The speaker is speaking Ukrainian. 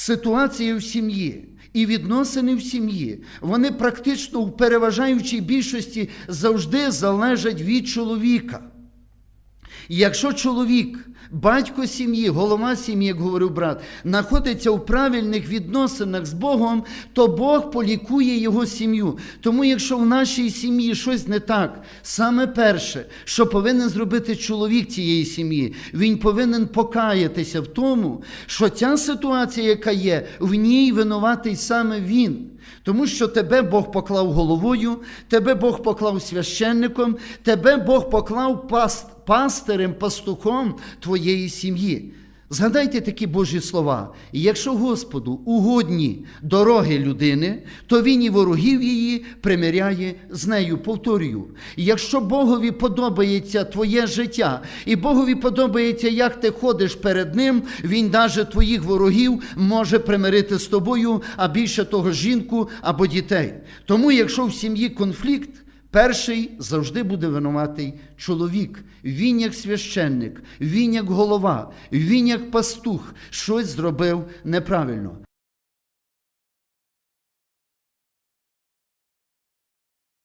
ситуація в сім'ї і відносини в сім'ї, вони практично в переважаючій більшості завжди залежать від чоловіка. І Якщо чоловік, батько сім'ї, голова сім'ї, як говорив брат, знаходиться у правильних відносинах з Богом, то Бог полікує його сім'ю. Тому, якщо в нашій сім'ї щось не так, саме перше, що повинен зробити чоловік цієї сім'ї, він повинен покаятися в тому, що ця ситуація, яка є, в ній винуватий саме він. Тому що тебе Бог поклав головою, тебе Бог поклав священником, тебе Бог поклав паст, пастирем, пастухом твоєї сім'ї. Згадайте такі Божі слова. Якщо Господу угодні дороги людини, то він і ворогів її примиряє з нею. Повторюю, якщо Богові подобається твоє життя, і Богові подобається, як ти ходиш перед Ним, Він навіть твоїх ворогів може примирити з тобою, а більше того, жінку або дітей. Тому, якщо в сім'ї конфлікт, Перший завжди буде винуватий чоловік. Він як священник, він як голова, він як пастух щось зробив неправильно.